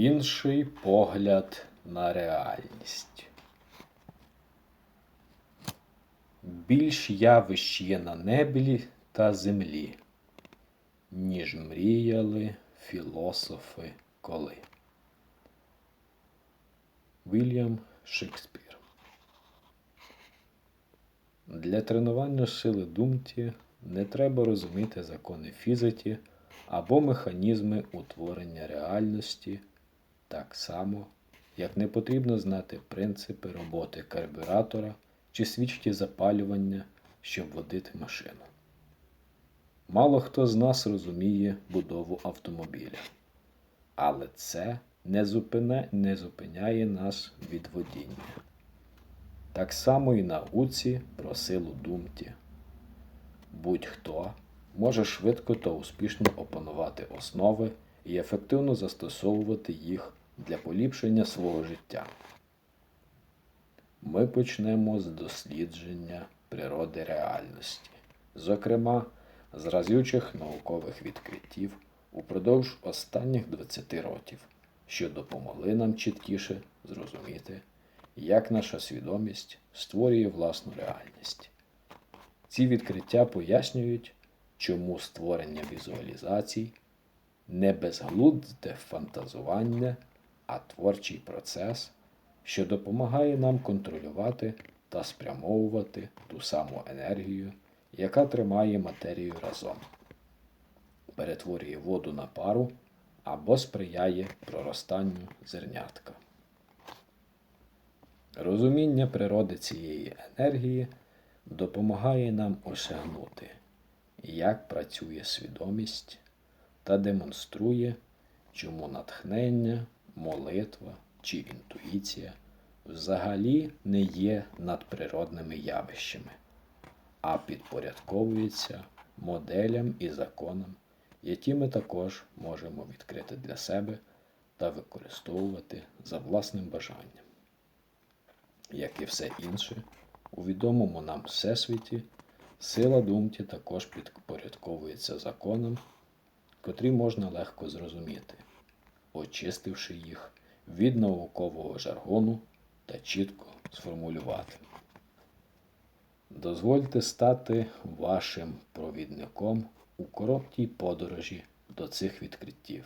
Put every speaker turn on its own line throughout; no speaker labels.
Інший погляд на реальність. Більш явищ є на небі та землі, ніж мріяли філософи коли. Вільям Шекспір. Для тренування сили думки не треба розуміти закони фізики або механізми утворення реальності так само, як не потрібно знати принципи роботи карбюратора чи свічки запалювання, щоб водити машину. Мало хто з нас розуміє будову автомобіля, але це не, зупине, не зупиняє нас від водіння. Так само і науці про силу думки. Будь-хто може швидко та успішно опанувати основи і ефективно застосовувати їх для поліпшення свого життя. Ми почнемо з дослідження природи реальності, зокрема, з разючих наукових відкриттів упродовж останніх 20 років, що допомогли нам чіткіше зрозуміти, як наша свідомість створює власну реальність. Ці відкриття пояснюють, чому створення візуалізацій не безглузде фантазування, а творчий процес, що допомагає нам контролювати та спрямовувати ту саму енергію, яка тримає матерію разом, перетворює воду на пару або сприяє проростанню зернятка. Розуміння природи цієї енергії допомагає нам осягнути, як працює свідомість та демонструє, чому натхнення, молитва чи інтуїція взагалі не є надприродними явищами, а підпорядковується моделям і законам, які ми також можемо відкрити для себе та використовувати за власним бажанням. Як і все інше, у відомому нам всесвіті сила думки також підпорядковується законам, котрі можна легко зрозуміти, очистивши їх від наукового жаргону та чітко сформулювати. Дозвольте стати вашим провідником у короткій подорожі до цих відкриттів.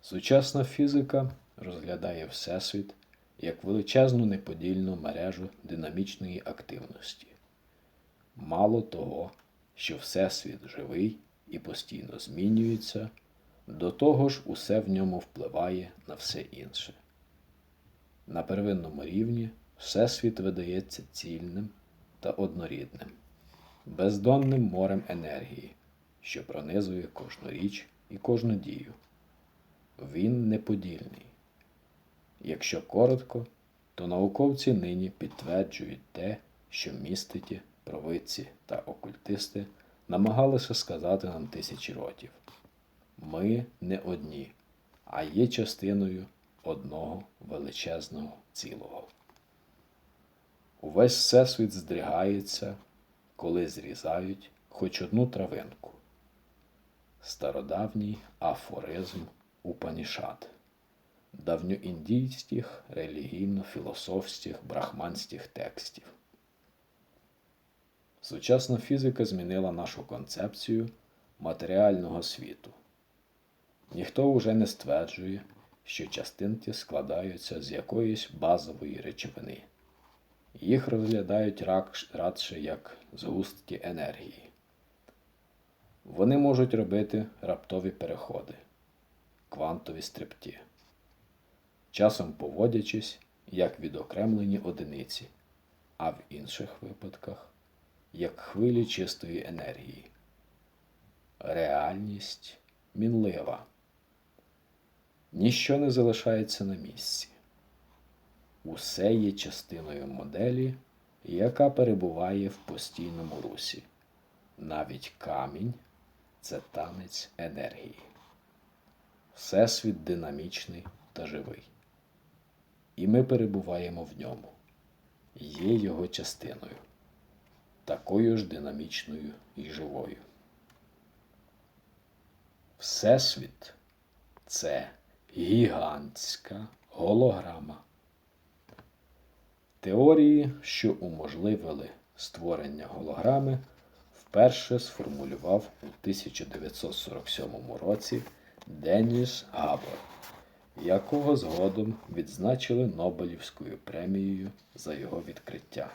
Сучасна фізика розглядає Всесвіт як величезну неподільну мережу динамічної активності. Мало того, що Всесвіт живий і постійно змінюється, до того ж усе в ньому впливає на все інше. На первинному рівні Всесвіт видається цільним та однорідним, бездонним морем енергії, що пронизує кожну річ і кожну дію. Він неподільний. Якщо коротко, то науковці нині підтверджують те, що міститі, провидці та окультисти намагалися сказати нам тисячі років. Ми не одні, а є частиною одного величезного цілого. Увесь всесвіт здригається, коли зрізають хоч одну травинку. Стародавній афоризм Упанішат давньоіндійських релігійно-філософських брахманських текстів. Сучасна фізика змінила нашу концепцію матеріального світу. Ніхто уже не стверджує, що частинки складаються з якоїсь базової речовини. Їх розглядають радше як згустки енергії. Вони можуть робити раптові переходи, квантові стрибки часом поводячись як відокремлені одиниці, а в інших випадках як хвилі чистої енергії. Реальність мінлива. Ніщо не залишається на місці. Усе є частиною моделі, яка перебуває в постійному русі. Навіть камінь це танець енергії. Всесвіт динамічний та живий і ми перебуваємо в ньому, є його частиною, такою ж динамічною і живою. Всесвіт це гігантська голограма. Теорії, що уможливили створення голограми, вперше сформулював у 1947 році Деніс Габор, якого згодом відзначили Нобелівською премією за його відкриття.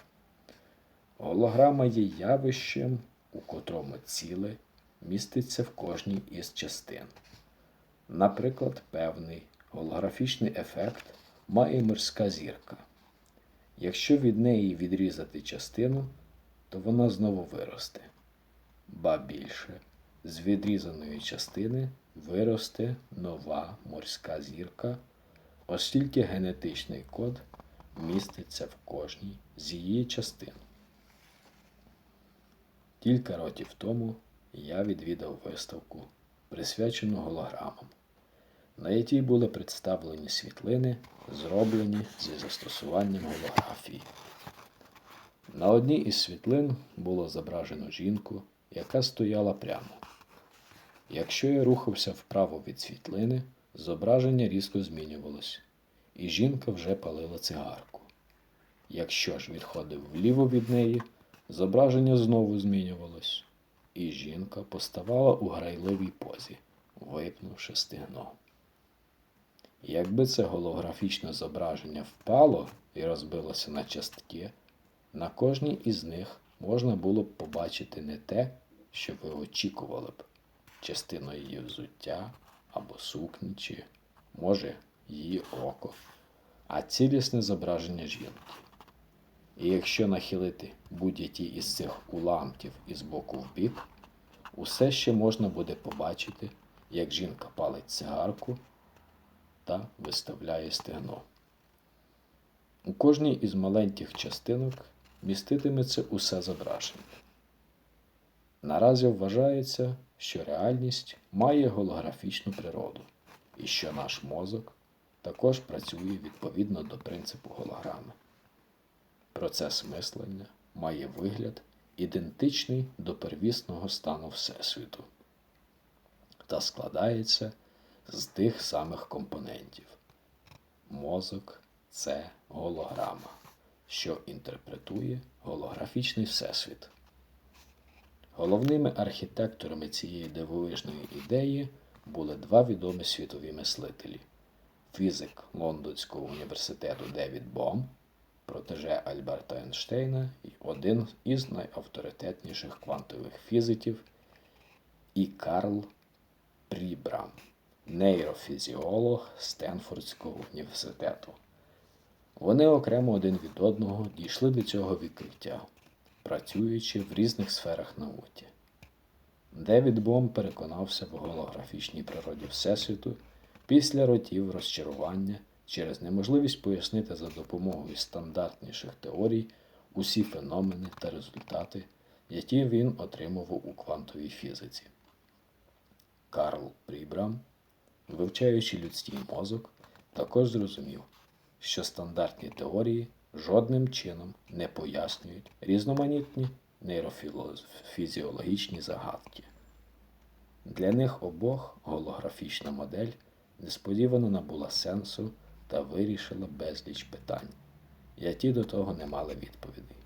Голограма є явищем, у котрому ціле міститься в кожній із частин. Наприклад, певний голографічний ефект має морська зірка. Якщо від неї відрізати частину, то вона знову виросте. Ба більше, з відрізаної частини виросте нова морська зірка, оскільки генетичний код міститься в кожній з її частин. Кілька років тому я відвідав виставку, присвячену голограмам, на якій були представлені світлини, зроблені зі застосуванням голографії. На одній із світлин було зображено жінку, яка стояла прямо. Якщо я рухався вправо від світлини, зображення різко змінювалось, і жінка вже палила цигарку. Якщо ж відходив вліво від неї, зображення знову змінювалось, і жінка поставала у грайливій позі, випнувши стегно. Якби це голографічне зображення впало і розбилося на частки, на кожній із них можна було б побачити не те, що ви очікували б, частину її взуття або сукні, чи, може, її око, а цілісне зображення жінки. І якщо нахилити будь-які із цих уламків із боку в бік, усе ще можна буде побачити, як жінка палить цигарку та виставляє стегно. У кожній із маленьких частинок міститиметься усе зображення. Наразі вважається, що реальність має голографічну природу і що наш мозок також працює відповідно до принципу голограми. Процес мислення має вигляд ідентичний до первісного стану Всесвіту та складається з тих самих компонентів. Мозок це голограма, що інтерпретує голографічний всесвіт. Головними архітекторами цієї дивовижної ідеї були два відомі світові мислителі фізик Лондонського університету Девід Бом, протеже Альберта Ейнштейна і один із найавторитетніших квантових фізиків і Карл Прібрам, нейрофізіолог Стенфордського університету. Вони окремо один від одного дійшли до цього відкриття, працюючи в різних сферах науки. Девід Бом переконався в голографічній природі Всесвіту після років розчарування через неможливість пояснити за допомогою стандартніших теорій усі феномени та результати, які він отримував у квантовій фізиці. Карл Прібрам, вивчаючи людський мозок, також зрозумів, що стандартні теорії жодним чином не пояснюють різноманітні нейрофізіологічні загадки. Для них обох голографічна модель несподівано набула сенсу та вирішила безліч питань, які до того не мали відповідей.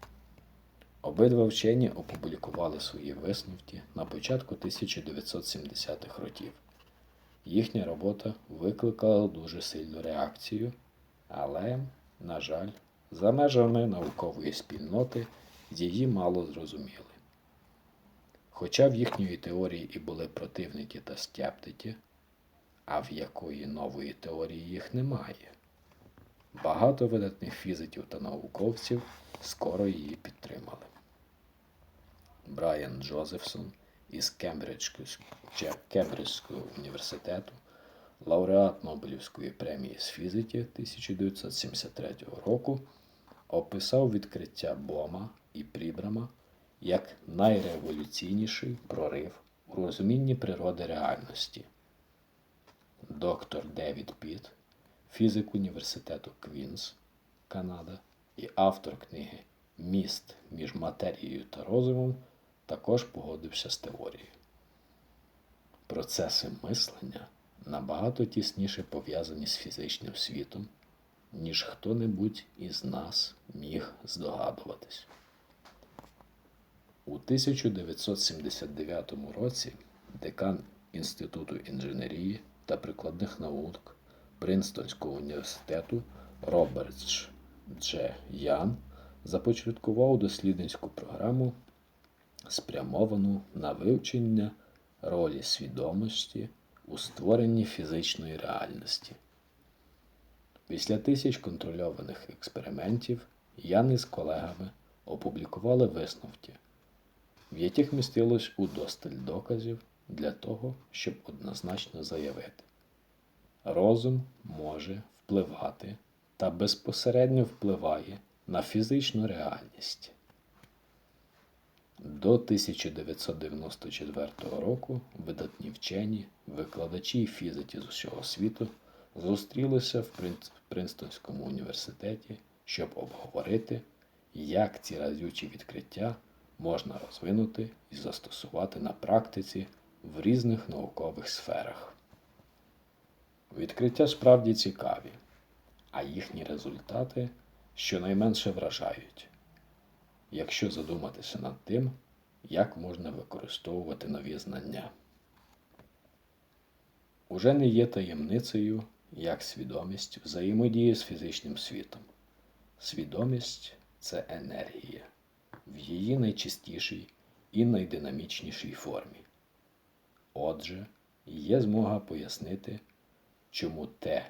Обидва вчені опублікували свої висновки на початку 1970-х років. Їхня робота викликала дуже сильну реакцію, але, на жаль, за межами наукової спільноти її мало зрозуміли. Хоча в їхньої теорії і були противники та скептики, а в якої нової теорії їх немає. Багато видатних фізиків та науковців скоро її підтримали. Брайан Джозефсон із Кембриджського університету, лауреат Нобелівської премії з фізики 1973 року, описав відкриття Бома і Прібрама як найреволюційніший прорив у розумінні природи реальності. Доктор Девід Піт, фізик університету Квінс, Канада, і автор книги Міст між матерією та розумом також погодився з теорією. Процеси мислення набагато тісніше пов'язані з фізичним світом, ніж хто-небудь із нас міг здогадуватись. У 1979 році декан Інституту інженерії та прикладних наук Принстонського університету Робертс Дж. Ян започаткував дослідницьку програму, спрямовану на вивчення ролі свідомості у створенні фізичної реальності. Після тисяч контрольованих експериментів Ян із колегами опублікували висновки, в яких містилось удосталь доказів для того, щоб однозначно заявити. Розум може впливати та безпосередньо впливає на фізичну реальність. До 1994 року видатні вчені, викладачі фізики з усього світу зустрілися в Принстонському університеті, щоб обговорити, як ці разючі відкриття можна розвинути і застосувати на практиці в різних наукових сферах. Відкриття справді цікаві, а їхні результати щонайменше вражають, якщо задуматися над тим, як можна використовувати нові знання. Уже не є таємницею, як свідомість взаємодіє з фізичним світом. Свідомість це енергія в її найчистішій і найдинамічнішій формі. Отже, є змога пояснити, чому те,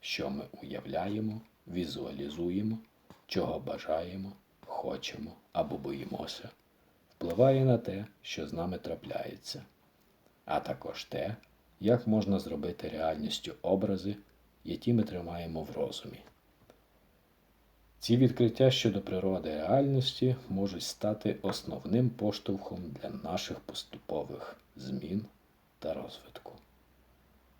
що ми уявляємо, візуалізуємо, чого бажаємо, хочемо або боїмося, впливає на те, що з нами трапляється, а також те, як можна зробити реальністю образи, які ми тримаємо в розумі. Ці відкриття щодо природи реальності можуть стати основним поштовхом для наших поступових змін та розвитку.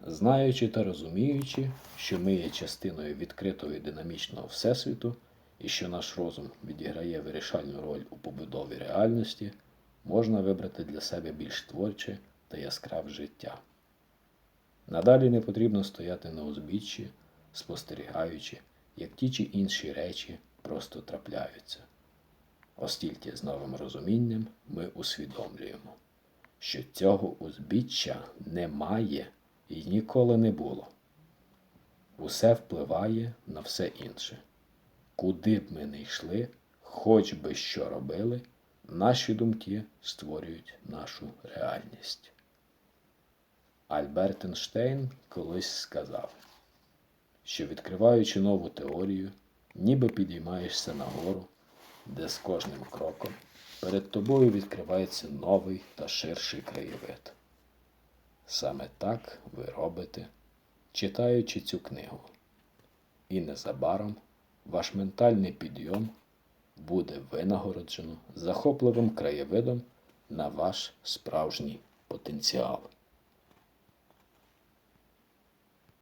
Знаючи та розуміючи, що ми є частиною відкритого і динамічного Всесвіту, і що наш розум відіграє вирішальну роль у побудові реальності, можна вибрати для себе більш творче та яскраве життя. Надалі не потрібно стояти на узбіччі, спостерігаючи, як ті чи інші речі просто трапляються. Оскільки з новим розумінням ми усвідомлюємо, що цього узбіччя немає і ніколи не було. Усе впливає на все інше. Куди б ми не йшли, хоч би що робили, наші думки створюють нашу реальність. Альберт Ейнштейн колись сказав, що відкриваючи нову теорію, ніби підіймаєшся нагору, де з кожним кроком перед тобою відкривається новий та ширший краєвид. Саме так ви робите, читаючи цю книгу. І незабаром ваш ментальний підйом буде винагороджено захопливим краєвидом на ваш справжній потенціал.